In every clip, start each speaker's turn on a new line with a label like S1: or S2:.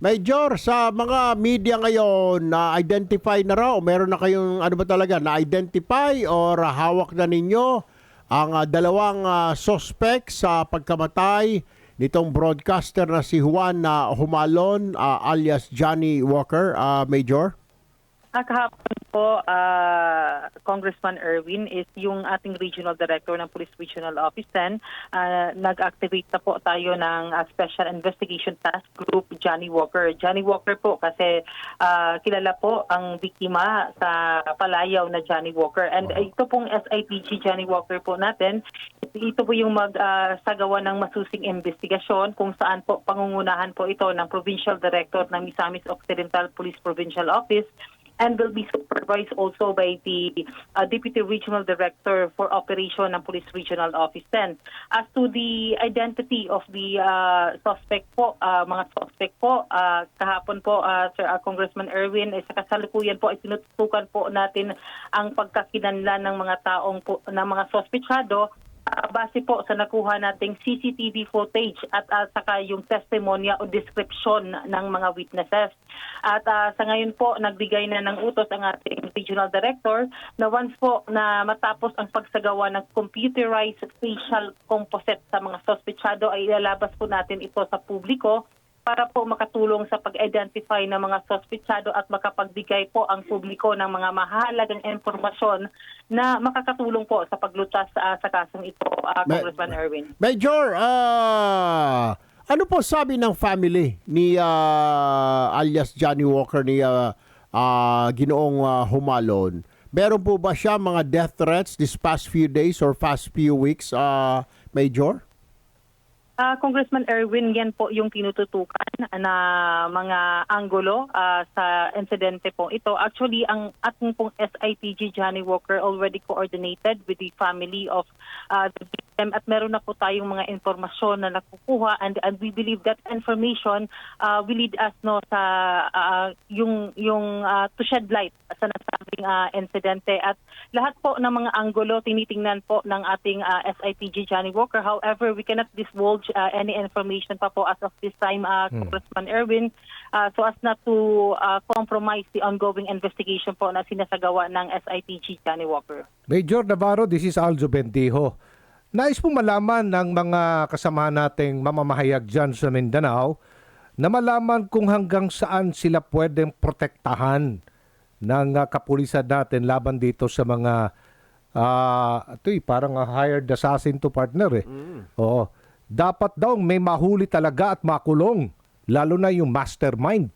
S1: Major, sa mga media ngayon, na-identify na raw, meron na kayong ano ba talaga, na-identify or hawak na ninyo ang ah, dalawang ah, suspect sa pagkamatay nitong broadcaster na si Juan na Humalon ah, alias Johnny Walker, ah, Major?
S2: Ah, kahapon po, ah, Congressman Erwin is yung ating regional director ng Police Regional Office 10. Ah, nag-activate na po tayo ng ah, Special Investigation Task Group Johnny Walker. Johnny Walker po kasi ah, kilala po ang biktima sa palayaw na Johnny Walker. And ito pong SIPG Johnny Walker po natin, ito po yung magsagawa ng masusing investigasyon kung saan po pangungunahan po ito ng Provincial Director ng Misamis Occidental Police Provincial Office and will be supervised also by the uh, Deputy Regional Director for Operation ng Police Regional Office 10. As to the identity of the uh, suspect po, uh, mga suspect po, uh, kahapon po, uh, Sir uh, Congressman Erwin, eh, sa kasalukuyan po ay tinutukan po natin ang pagkakinanlan ng mga taong po, ng mga sospechado Ah, base po sa nakuha nating CCTV footage at ah, saka yung testimonya o description ng mga witnesses. At ah, sa ngayon po, nagbigay na ng utos ang ating regional director na once po na matapos ang pagsagawa ng computerized facial composite sa mga sospechado ay ilalabas po natin ito sa publiko para po makatulong sa pag-identify ng mga sospechado at makapagbigay po ang publiko ng mga mahalagang impormasyon na makakatulong po sa paglutas sa, sa kasong ito, uh,
S1: Ma-
S2: Congressman Erwin.
S1: Major, ah, ano po sabi ng family ni ah, alias Johnny Walker ni ah, ah, Ginoong ah, Humalon? Meron po ba siya mga death threats this past few days or past few weeks, ah, Major?
S2: Ah, Congressman Erwin, yan po yung tinututukan na mga anggulo ah, sa insidente po ito. Actually, ang ating pong SITG Johnny Walker already coordinated with the family of ah, the victim at meron na po tayong mga informasyon na nakukuha and, and we believe that information ah, will lead us no sa ah, yung yung ah, to shed light sa nasabing ah, insidente at lahat po ng mga anggulo tinitingnan po ng ating ah, SITG Johnny Walker. However, we cannot divulge uh, any information pa po as of this time, uh, Congressman Erwin, uh, so as not to uh, compromise the ongoing investigation po na sinasagawa ng SITG Johnny Walker.
S3: Major Navarro, this is Aljo Bentijo. Nais pong malaman ng mga kasamahan nating mamamahayag dyan sa Mindanao na malaman kung hanggang saan sila pwedeng protektahan ng uh, kapulisan natin laban dito sa mga ah ito eh, parang uh, hired assassin to partner eh. Oo. Dapat daw may mahuli talaga at makulong lalo na yung mastermind.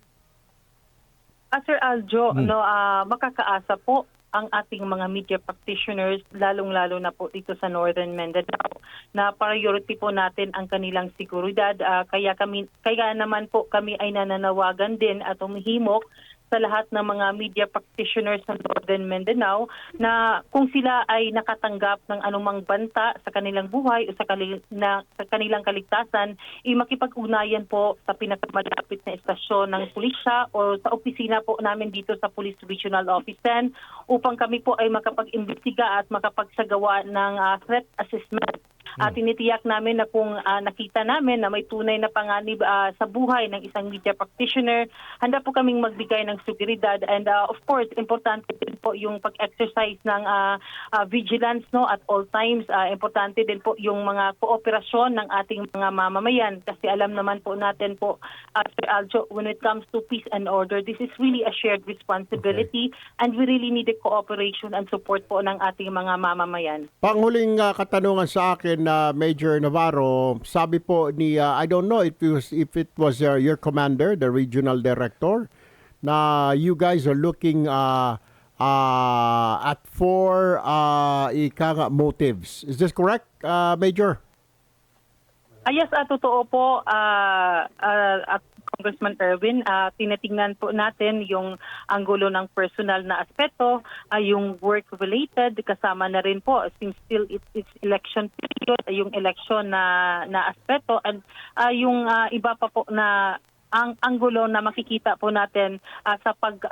S2: Ah, Sir Aljo, no, ah, makakaasa po ang ating mga media practitioners, lalong-lalo na po dito sa Northern Mindanao, na priority po natin ang kanilang seguridad. Ah, kaya, kami, kaya naman po kami ay nananawagan din at umihimok sa lahat ng mga media practitioners sa Northern Mindanao na kung sila ay nakatanggap ng anumang banta sa kanilang buhay o sa, kali- na, sa kanilang kaligtasan, i makipag-ugnayan po sa pinakamalapit na estasyon ng pulisya o sa opisina po namin dito sa Police Regional Office 10 upang kami po ay makapag-imbestiga at makapagsagawa ng ah, threat assessment at tinitiyak namin na kung ah, nakita namin na may tunay na panganib ah, sa buhay ng isang media practitioner, handa po kaming magbigay ng seguridad. And ah, of course, importante po yung pag-exercise ng ah, ah, vigilance no at all times. Ah, importante din po yung mga kooperasyon ng ating mga mamamayan kasi alam naman po natin po, ah, Sir Aljo, when it comes to peace and order, this is really a shared responsibility and we really need the cooperation and support po ng ating mga mamamayan.
S1: Panghuling ah, katanungan sa akin na Major Navarro, sabi po ni ah, I don't know if it was if it was uh, your commander, the regional director, na you guys are looking uh, uh, at four uh, ika motives. Is this correct, uh, Major?
S2: Ah, yes, ah, totoo po, ah, ah, at Congressman Erwin, ah, tinitingnan po natin yung anggulo ng personal na aspeto, ah, yung work-related, kasama na rin po, since still it's, it's election period, yung election na, na aspeto, at ah, yung ah, iba pa po na ang anggulo na makikita po natin ah, sa pag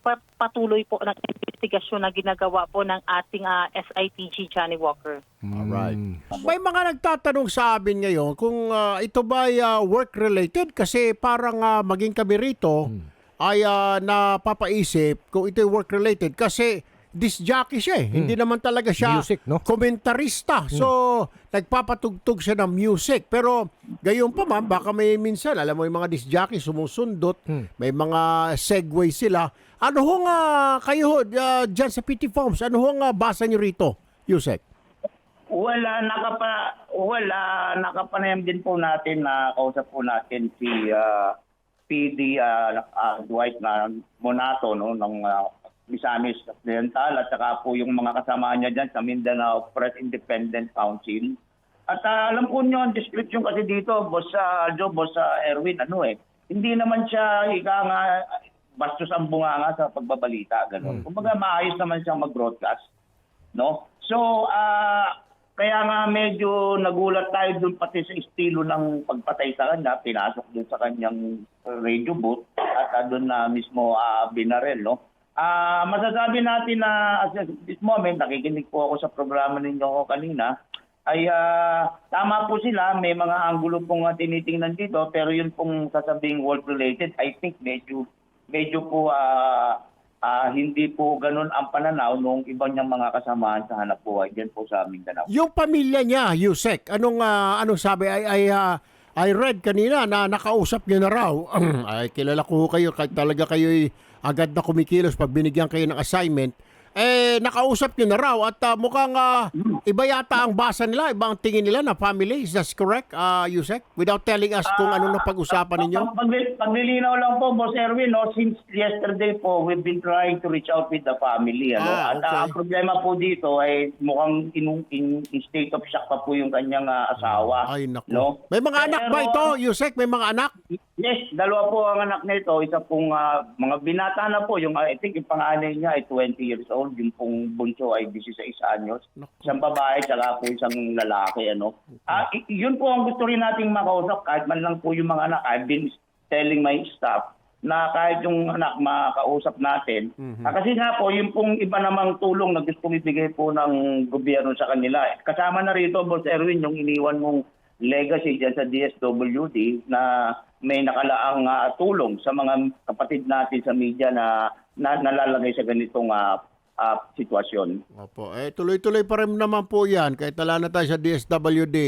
S2: pa- patuloy po ng investigasyon na ginagawa po ng ating ah, SITG Johnny Walker.
S1: Alright.
S3: Mm.
S1: May mga nagtatanong sa amin ngayon kung ah, ito ba ay ah, work-related kasi parang ah, maging kami rito ay ah, napapaisip kung ito ay work-related kasi disc jockey siya eh. Hindi naman talaga siya
S3: Music, no?
S1: komentarista. So, nagpapatugtog siya ng music. Pero, gayon pa man, baka may minsan, alam mo yung mga disc jockey sumusundot, may mga segue sila. Ano ho nga kayo uh, dyan sa PT Farms, ano ho nga basa nyo rito, Yusek?
S4: Wala, nakapa, wala, nakapanayam din po natin na kausap po natin si ah, PD ah, ah, Dwight na Monato no, ng uh, Misamis Occidental at saka po yung mga kasama niya dyan sa Mindanao Press Independent Council. At ah, alam po niyo ang description kasi dito, Boss uh, Aljo, Boss ah, Erwin, ano eh, hindi naman siya ika nga bastos ang bunganga sa pagbabalita, gano'n. Kumbaga maayos naman siyang mag-broadcast no? So, ah kaya nga medyo nagulat tayo dun pati sa estilo ng pagpatay sa kanya, pinasok dun sa kanyang radio booth at ah, dun na mismo ah, binarel, no? Ah, masasabi natin na as of this moment, nakikinig po ako sa programa ninyo ko kanina, ay ah, tama po sila, may mga anggulo pong uh, tinitingnan dito, pero yun pong sasabing work-related, I think medyo medyo po ah, ah, hindi po ganun ang pananaw nung ibang niyang mga kasamahan sa hanap buhay dyan po sa Mindanao.
S1: Yung pamilya niya, Yusek, anong ah, anong sabi ay ay ah, I read kanina na nakausap niyo na raw. ay kilala ko kayo talaga kayo agad na kumikilos pag binigyan kayo ng assignment. Eh nakausap niyo na raw at ah, mukhang ah, iba yata ang basa nila, iba ang tingin nila na family. Is that correct, ah, Yusek? Without telling us kung ano na pag-usapan ninyo?
S4: Pag, pag- paglilinaw lang po, Boss Erwin, no, since yesterday po, we've been trying to reach out with the family. Ano?
S1: Ah,
S4: At
S1: okay.
S4: ah, ang problema po dito ay mukhang in, in, in state of shock pa po yung kanyang ah, asawa.
S1: Ay naku.
S4: No?
S1: May mga anak ba
S4: Pero-
S1: ito, Yusek? May mga anak?
S4: Yes, dalawa po ang anak nito. Isa pong ah, mga binata na po. Yung, I think yung panganay niya ay 20 years old. Yung pong bunso ay 16 anyos. Isang babae, tsaka po isang lalaki. Ano. Ah, y- yun po ang gusto rin nating makausap. Kahit man lang po yung mga anak. I've been telling my staff na kahit yung anak makausap natin. Ah, kasi nga po, yung pong iba namang tulong na gusto ibigay po ng gobyerno sa kanila. Kasama na rito, Boss Erwin, yung iniwan mong legacy dyan sa DSWD na may nakalaang ah, tulong sa mga kapatid natin sa media na, na nalalagay sa ganitong ah, ah, sitwasyon.
S1: Opo. Eh, tuloy-tuloy pa rin naman po yan. Kahit tala na tayo sa DSWD,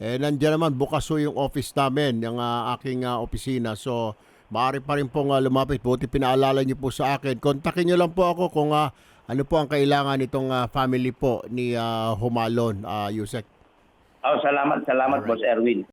S1: eh, nandiyan naman bukas po yung office namin, yung ah, aking ah, opisina. So, maaari pa rin pong ah, lumapit. Buti pinaalala niyo po sa akin. Kontakin niyo lang po ako kung ah, ano po ang kailangan nitong ah, family po ni ah, Humalon, ah, Yusek.
S4: Oh, salamat, salamat
S1: Alright.
S4: Boss Erwin.